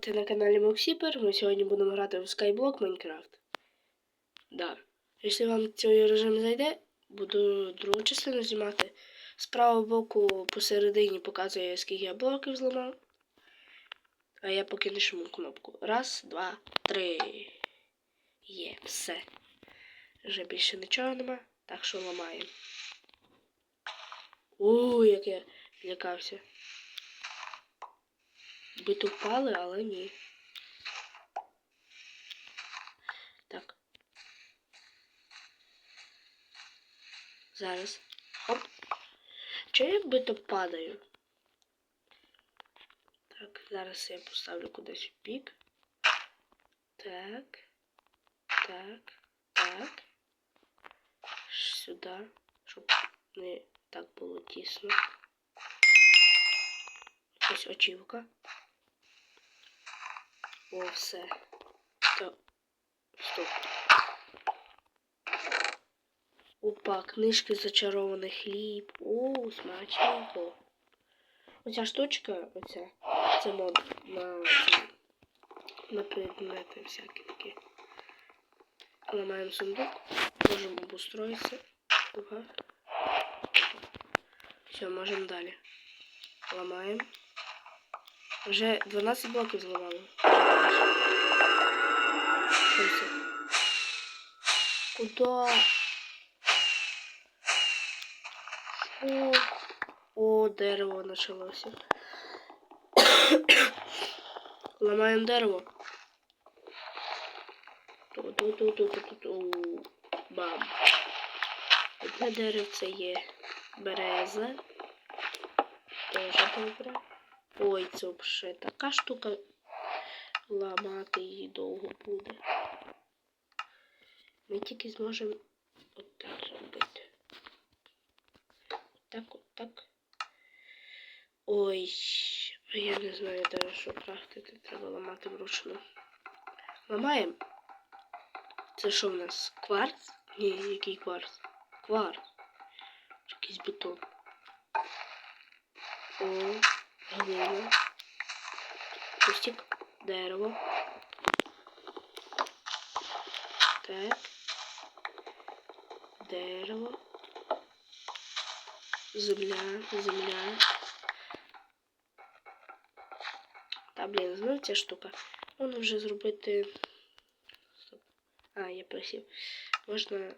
Ти на каналі Моксіпер. Ми сьогодні будемо грати в Skyblock Minecraft. Да. Якщо вам цей режим зайде, буду другу частину знімати. З правого боку посередині показує, скільки я блоків зламав. А я поки не жму кнопку. Раз, два, три. Є, все. Вже більше нічого нема, так що ламаємо. Ууу, як я лякався. Тут впали, але ні. Так. Зараз. Хоп. Чого я бито падаю? Так, зараз я поставлю кудись в. Так. Так. Так. Сюди. Щоб не так було тісно. Ось очівка. О, все. То... Стоп. Опа, книжки зачарований хліб. О, смачненько. Оця штучка, оця, це мод на, на предмети всякі такі. Ламаємо сундук, можемо обустроїтися. Ага. Все, можемо далі. Ламаємо. Вже 12 блоків зламали. Це? Куда? О, о, дерево почалося. Ламаємо дерево. Ту-ту-ту-ту-ту-ту. Бам. Одне деревце є береза. Тоже добре. Ой, це вже така штука. Ламати її довго буде. Ми тільки зможемо отак зробити. Так, отак. Ой, я не знаю даже, що крафтити. Треба ламати вручну. Ламаємо. Це що в нас? Кварц? Ні, який кварц? Кварц. Якийсь бетон. О, глина. Кустик. Дерево. Так. Дерево. Земля, земля. Та, блін, ця штука. Можна вже зробити. Стоп. А, я просив. Можна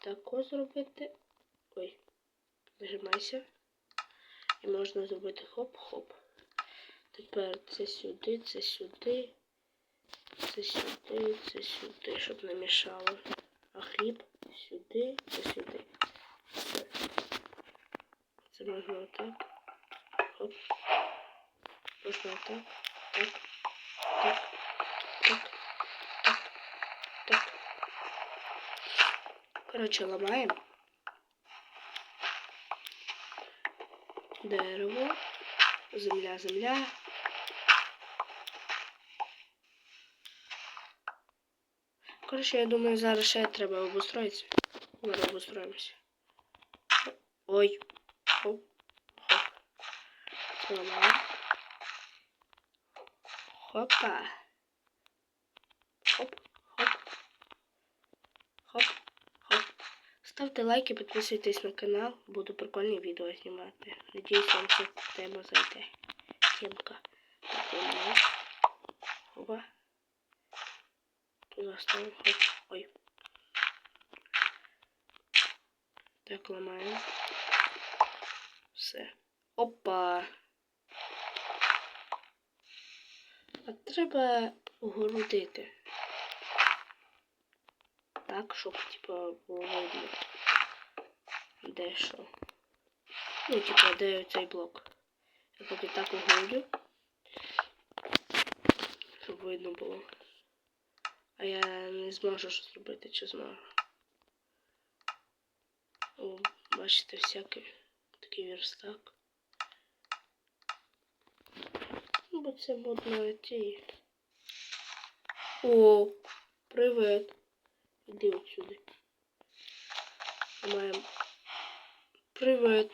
тако зробити. Ой, нажимайся. І можна зробити хоп-хоп. Тепер це сюди, це сюди, це сюди, це сюди, щоб не мішало. А хліб сюди, це сюди. Все. Це можна отак. Хоп. Можна отак. Так. Так. Так. Так. Так. Коротше, ламаємо. Дерево. Земля, земля. Коротше, я думаю, зараз ще треба обустроїтися. Ми обустроїмося. Ой. Хоп. Хоп. Зламаємо. Хопа. Хоп. Хоп. Хоп. Хоп. Ставте лайки, підписуйтесь на канал. Буду прикольні відео знімати. Надіюсь, вам ця тема зайде. Темка. Так, ламаємо. Опа. Туда ставим. Ой. Так, ламаємо. Все. Опа. А треба огородити. Так, щоб, типа, було видно. Де що. Ну, типа, де цей блок. Я поки так огородю. Щоб видно було. А я не зможу що зробити, чи зможу. О, бачите, всякий такий верстак. Ну, бо це модно ті. О, привет. Іди отсюди. Маємо. Привет.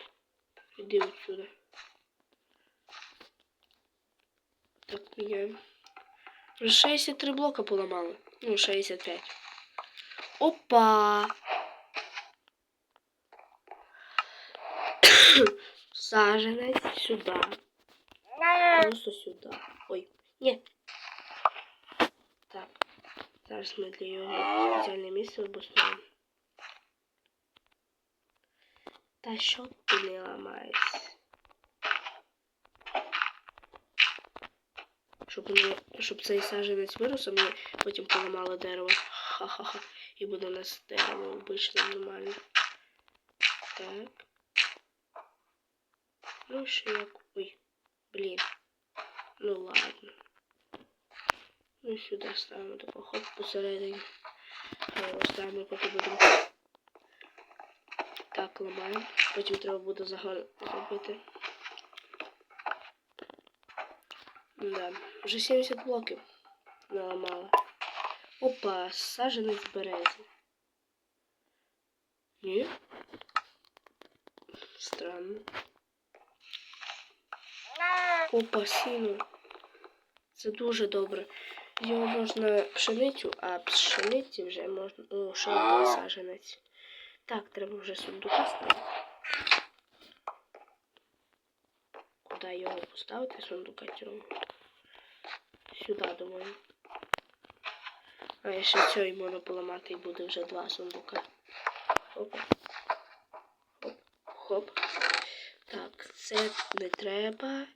Іди отсюди. Так, міняємо. Вже 63 блока поламали. Ну, 65. Опа! Саженець сюди. Просто сюди. Ой, ні. Зараз ми для його спеціальне місце обустроїмо. Та що ти не ламаєшся? Щоб, не, щоб цей саженець вирос, а ми потім поламали дерево. Ха-ха-ха. І буде у нас дерево обичне нормально. Так. Ну, ще як. Ой, блін. Ну ладно. Ну і сюди ставимо хоп посередині. Е, Ставимо поки будемо. Так, ламаємо. Потім треба буде загон зробити. Да. Вже 70 блоків наламала. Опа, саженець берези. Ні? Странно. Опа, сіно. Це дуже добре. Його можна пшеницю, а пшениці вже можна. О, ще саженець. Так, треба вже сундука ставити. Куди його поставити, сундука цього? Сюди, думаю. А я ще цей можна поламати і буде вже два сундука. Хоп. Хоп. Хоп. Так, це не треба.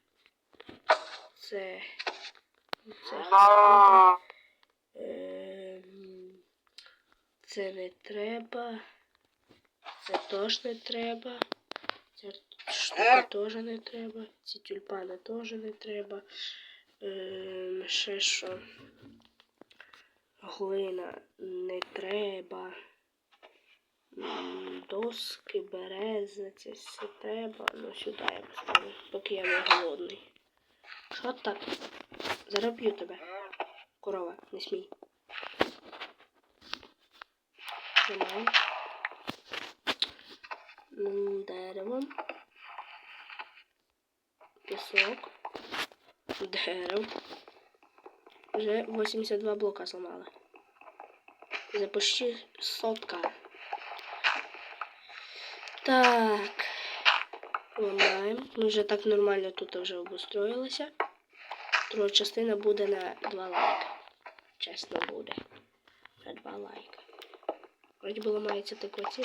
Це. Це. Ем, Це не треба. Це теж не треба. Ця штука теж не треба. Ці тюльпани теж не треба. Ем, ще що. Глина не треба. Доски, берези, це все треба. Ну сюди я поставлю, поки я не голодний. Що так? Зараз б'ю тебе. Корова, не смій. Ну, дерево. Пісок. Дерево. Вже 82 блока зламали. За почти сотка. Так. Ламаємо. Ми вже так нормально тут вже обустроїлися. Друга частина буде на 2 лайка. Чесно буде. На 2 лайка. Вроді би ламається так оці.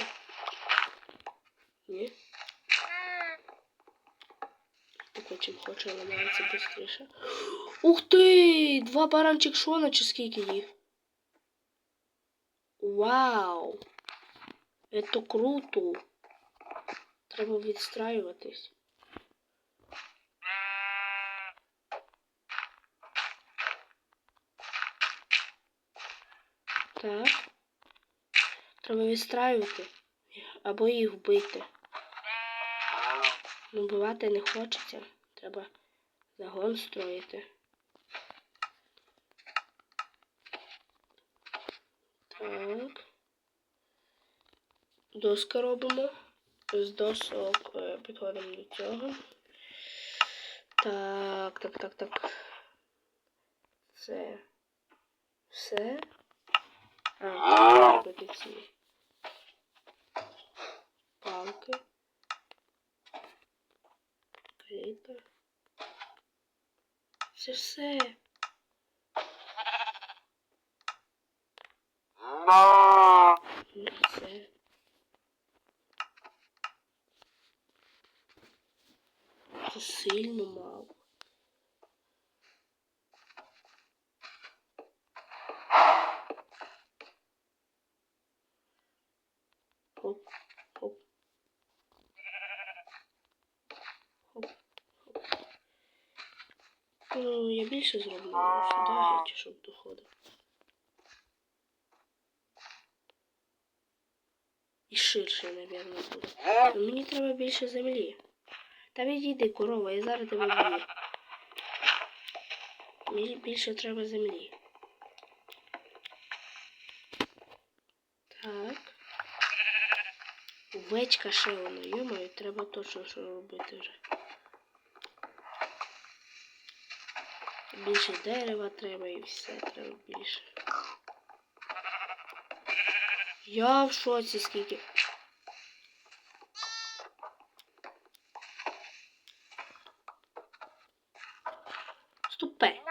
Ні? Так чим хоче ламається швидше. Ух ти! Два баранчик шона чи скільки їх? Вау! Это круто! Треба відстраюватись. Так. Треба відстраювати. Або їх вбити. Ну, бувати не хочеться. Треба загон строїти. Так. Доски робимо. З досок е, підходимо до цього. Так, так, так, так. Це все. А, треба робити ці палки. Крита. Це все. Ну, все. Це сильно мало. Хоп, хоп. Хоп, хоп. Ну, я більше зроблю сюди геть, щоб доходив. І ширше, напевно, буде. Ну, мені треба більше землі. Та відійди, корова, я зараз тебе б'ю. Мені більше треба землі. Так. Овечка ще йомаю, треба точно що робити вже. Більше дерева треба і все треба більше. Я в шоці скільки. Ступе.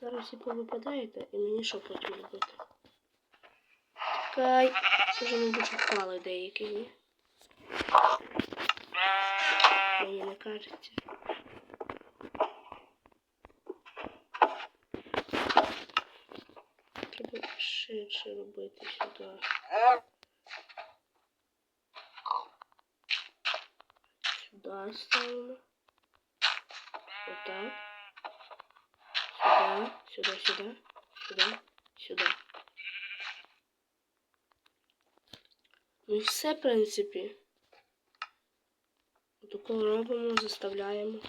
Зараз всі повипадаєте і мені що потім робити? Чекай. Це вже, мабуть, впали деякі. Ні? Мені не кажеться. ширше робити сюди. Сюди ставимо. Отак. Сюди, сюди, сюди, сюди, сюди. Ну і все, в принципі. Таку робимо, заставляємо.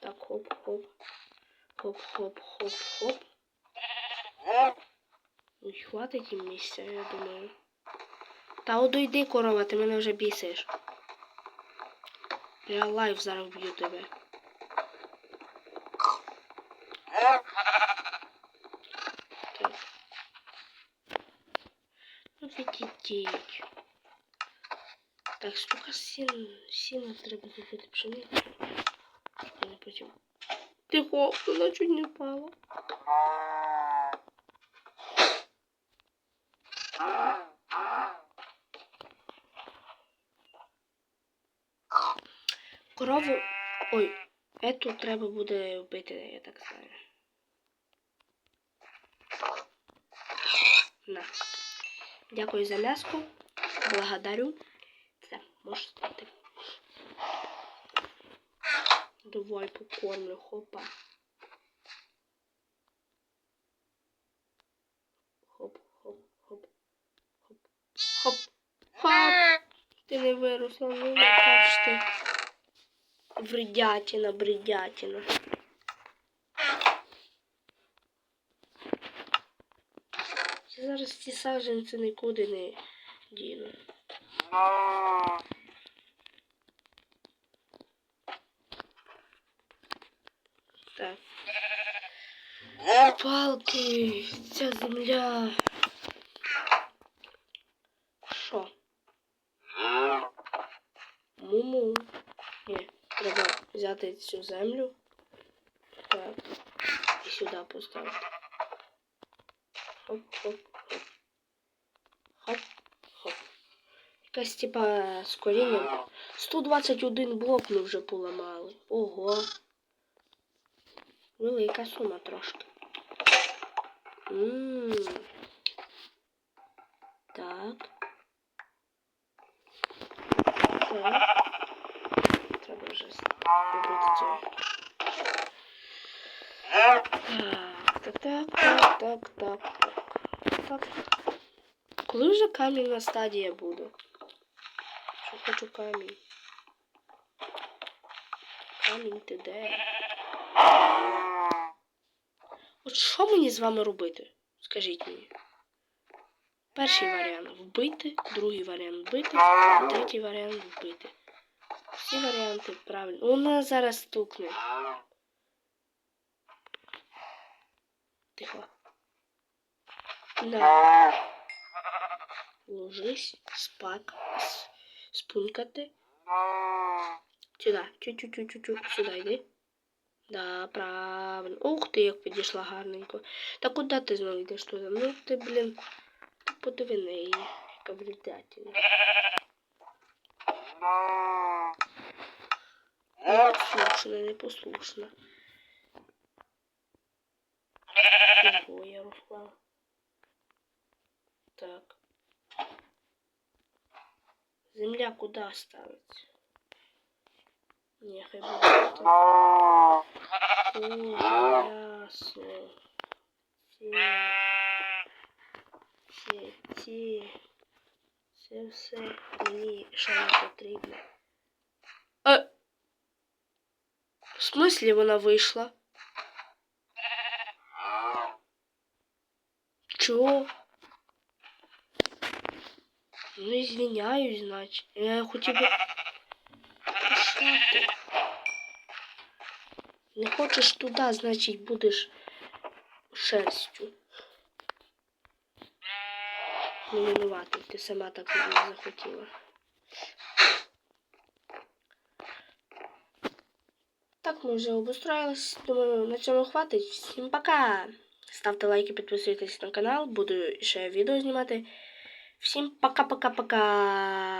Так, хоп, хоп. І хватить їм місця, я думаю. Та одойди, корова, ти мене вже бісиш. Я лайв зараз вб'ю тебе. Так. Ну відійдіть. Так, стука сін, сіна треба купити пшеницю. Потім. Тихо, вона чуть не впала. Корову. Ой, ету треба буде вбити, я так знаю. На. Дякую за м'яско. Благодарю. Все, можеш стати. Давай покормлю, хопа. Хоп, хоп, хоп, хоп, хоп, хоп. Ти не виросла, ну яка ж ти. Вредятина. Я зараз ці саджанці нікуди не діну. Так. Палки, ця земля. Що? Муму. Ні, треба взяти цю землю. Так. І сюди поставити. Хоп, хоп, хоп. Хоп, хоп. Якась типа з корінням. 121 блок ми вже поламали. Ого. Велика сума трошки. Ммм. Так. Так. Треба вже робити цього. Так, так, так, так, так, так. Коли вже камінна стадія буде? Що хочу камінь. Камінь ти де? От що мені з вами робити? Скажіть мені. Перший варіант вбити, другий варіант вбити, третій варіант вбити. Всі варіанти правильно. Вона зараз стукне. Тихо. Да. Ложись, спак, спункати. Сюда. Чуть-чуть-чуть-чуть. Сюда йди. Да, правильно. Ух ти, як підійшла гарненько. Та куди ти знову йдеш туди? Ну ти, блін, ти подиви на яка вредятина. Непослушна, непослушна. Ого, Ярослав. Так. Земля куда ставиться? Не, хай буде тут. О, ясно. Ці, ці, ці. Це все мені ще не потрібно. А... В смислі вона вийшла? Чого? Ну, извиняюсь, значить. Я хотів би... Не хочеш туди, значить будеш шерстю. Не винувати, ти сама так захотіла. Так, ми вже обустроїлись. Думаю, на цьому хватить. Всім пока! Ставте лайки, підписуйтесь на канал, буду ще відео знімати. Всім пока-пока-пока!